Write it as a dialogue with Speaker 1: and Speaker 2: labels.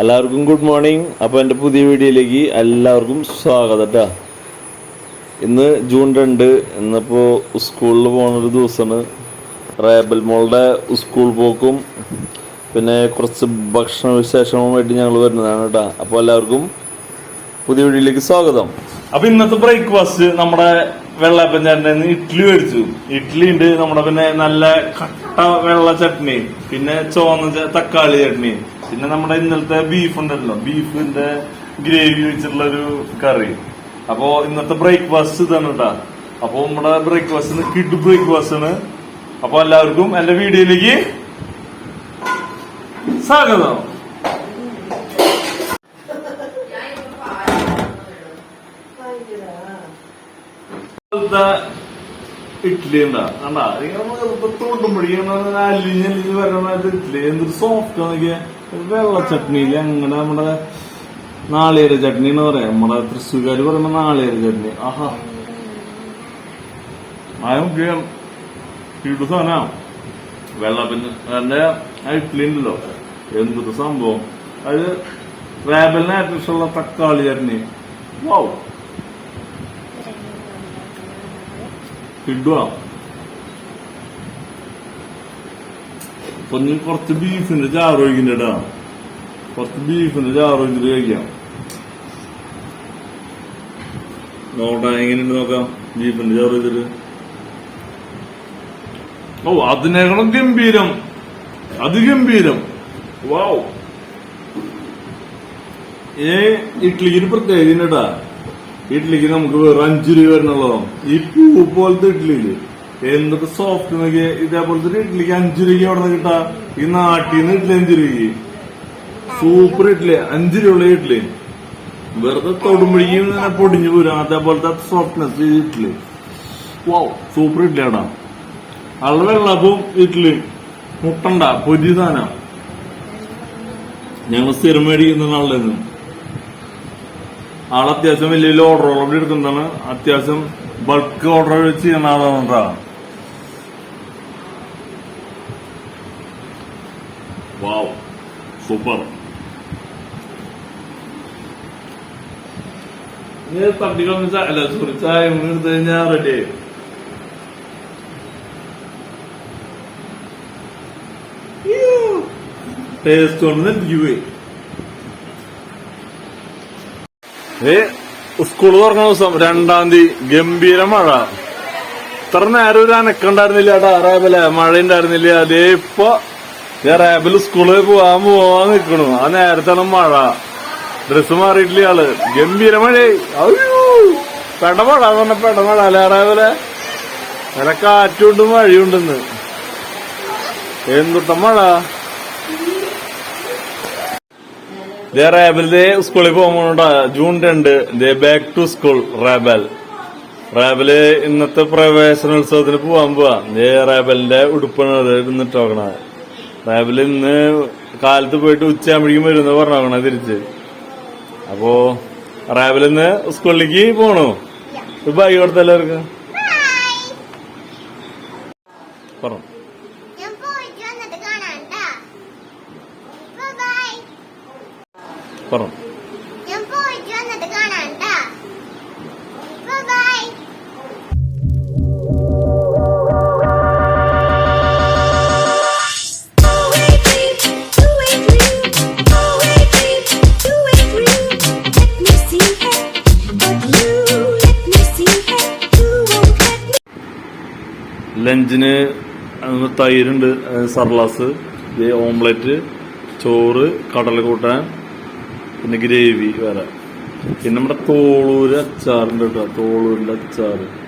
Speaker 1: എല്ലാവർക്കും good morning അപ്പോൾ എന്റെ പുതിയ വീഡിയോയിലേക്ക് എല്ലാവർക്കും സ്വാഗതം കേട്ടോ ഇന്ന് ജൂൺ രണ്ട്. ഇന്നിപ്പോൾ സ്കൂളിൽ പോകുന്നൊരു ദിവസമാണ്. റേബൽ മോളുടെ സ്കൂൾ പോക്കും. പിന്നെ കുറച്ച് ഭക്ഷണ വിശേഷവുമായിട്ട് ഞങ്ങൾ വരുന്നതാണ് കേട്ടോ അപ്പോൾ എല്ലാവർക്കും പുതിയ വീഡിയോയിലേക്ക് സ്വാഗതം.
Speaker 2: അപ്പൊ ഇന്നത്തെ ബ്രേക്ക്ഫാസ്റ്റ് നമ്മുടെ വെള്ളപ്പഞ്ചാറിന്റെ ഇഡ്ഡലി മേടിച്ചു. ഇഡ്ഡലി ഉണ്ട്. നമ്മുടെ പിന്നെ നല്ല വെള്ള ചട്നി പിന്നെ ചുവന്ന തക്കാളി ചട്നി പിന്നെ നമ്മുടെ ഇന്നലത്തെ ബീഫ് ഉണ്ടല്ലോ. ബീഫിന്റെ ഗ്രേവി വെച്ചിട്ടുള്ള ഒരു കറി. അപ്പോ ഇന്നത്തെ ബ്രേക്ക്ഫാസ്റ്റ് ഇതാണ് കേട്ടാ അപ്പൊ നമ്മുടെ ബ്രേക്ക്ഫാസ്റ്റ് കിഡ് ബ്രേക്ക്ഫാസ്റ്റ് ആണ്. അപ്പൊ എല്ലാവർക്കും എന്റെ വീഡിയോയിലേക്ക് സ്വാഗതം. ഇഡ്ഡലി ഉണ്ടാ കണ്ടാ ഇഡ്ഡലി. എന്തൊരു സോഫ്റ്റ് നോക്കിയ. വെള്ള ചട്നിയിൽ അങ്ങനെ നമ്മുടെ നാളികേര ചട്നി എന്ന് പറയാം. നമ്മുടെ തൃശ്ശൂർക്കാര് പറയുമ്പോ നാളികേര ചട്നി. ആഹാ. ആയ ഇട്ടു സാധന. വെള്ളപ്പിന് എന്റെ ഇഡ്ലി ഉണ്ടല്ലോ. എന്തൊരു സംഭവം. അത് വേബലിനെ ഏറ്റവും ഇഷ്ടമുള്ള തക്കാളി ചട്നി. വാവ് കിട്ടുക അപ്പൊ നീ കുറച്ച് ബീഫിന്റെ ചാറ് ഒഴിക്കുന്നുണ്ടാ കുറച്ച് ബീഫിന്റെ ചാറ് കഴിക്കാം. നോക്കാം എങ്ങനെയുണ്ട് നോക്കാം ബീഫിന്റെ ചാറ് ഓ അതിനേക്കാളും ഗംഭീരം. അതിഗംഭീരം. വാവ് ഏ ഇഡ്ലിക്ക് പ്രത്യേകിച്ചിട്ടാ ഇഡ്ലിക്ക് നമുക്ക് വെറും അഞ്ചു രൂപ വരുന്നുള്ളതോ? ഈ പൂ പോലത്തെ ഇഡ്ലിയിൽ എന്തൊക്കെ സോഫ്റ്റ് നോക്കിയ ഇതേപോലത്തെ ഇഡ്ലിക്ക് അഞ്ചു രൂപയ്ക്ക് അവിടെ നിന്ന് കിട്ടാ? ഈ നാട്ടിൽ നിന്ന് ഇഡ്ലി അഞ്ചു രൂപ സൂപ്പർ ഇഡ്ലി അഞ്ചു രൂപയുള്ള ഇഡ്ലി. വെറുതെ തൊടുമ്പോഴേക്കും പൊടിഞ്ഞു പോരും. അതേപോലത്തെ സോഫ്റ്റ്നെസ് ഇഡ്ലി. വോ സൂപ്പർ ഇഡ്ലി ആടാ. അള്ള വെള്ളപ്പും ഇഡ്ലി. മുട്ടണ്ട പൊരി സാധനം. ഞങ്ങൾ സ്ഥിരം മേടിക്കുന്ന ആളുടെ ആൾ അത്യാവശ്യം വലിയ വലിയ ഓർഡറുകളൊക്കെ എടുക്കുന്നതാണ് അത്യാവശ്യം ബൾക്ക് ഓർഡർ ചെയ്യുന്ന ആളാണ് കേട്ടോ. വാവ് സൂപ്പർ തട്ടിക്കളഞ്ഞ ചായ അല്ല സോറി ചായ എടുത്തു കഴിഞ്ഞാൽ റെഡി ആയി. ടേസ്റ്റ് കൊണ്ട് നെല്ലിക്കുപോയി സ്കൂൾ തുറന്ന ദിവസം രണ്ടാം തീയതി ഗംഭീര മഴ. ഇത്ര നേരം ഒരു അനക്കുണ്ടായിരുന്നില്ല ഏട്ടാ റേബലെ. മഴ ഉണ്ടായിരുന്നില്ല അതേ ഇപ്പൊ റേബൽ സ്കൂളിൽ പോവാൻ പോവാൻ നിക്കണു. ആ നേരത്താണ് മഴ. ഡ്രസ് മാറിയിട്ടില്ല ആൾ. ഗംഭീര മഴ അയ്യോ പെടമഴ പറഞ്ഞ പെടമഴ അല്ലേ റേബലെ? നല്ല കാറ്റുണ്ട് മഴയുണ്ടെന്ന് എന്തുട്ട മഴ? ദേ റേബലിന്റെ സ്കൂളിൽ പോകുമ്പോണ്ട ജൂൺ രണ്ട്. ദേ ബാക്ക് ടു സ്കൂൾ റേബൽ റേബൽ ഇന്നത്തെ പ്രവേശനോത്സവത്തിന് പോവാൻ പോവാ. ദേ റേബലിന്റെ ഉടുപ്പാണ് അത് ഇന്നിട്ട് നോക്കണ റേബൽ ഇന്ന് കാലത്ത് പോയിട്ട് ഉച്ചയാകുമ്പോഴേക്കും വരുന്ന പറഞ്ഞോക്കണ തിരിച്ച്. അപ്പോ റേബൽ ഇന്ന് സ്കൂളിലേക്ക് പോണു. ബൈ കൊടുത്തല്ലോ പറഞ്ഞു
Speaker 3: ഞാൻ പോയിട്ട് വന്നിട്ട് കാണാം ട്ടാ. ബൈ.
Speaker 1: പറഞ്ഞു.
Speaker 2: ലഞ്ചിന് തൈരുണ്ട് സർലാസ് ഓംലെറ്റ് ചോറ് കടലക്കൂട്ടാൻ പിന്നെ ഗ്രേവി വേറെ. പിന്നെ നമ്മുടെ തോളൂര് അച്ചാറുണ്ട് കേട്ടോ. തോളൂരിന്റെ അച്ചാറ്.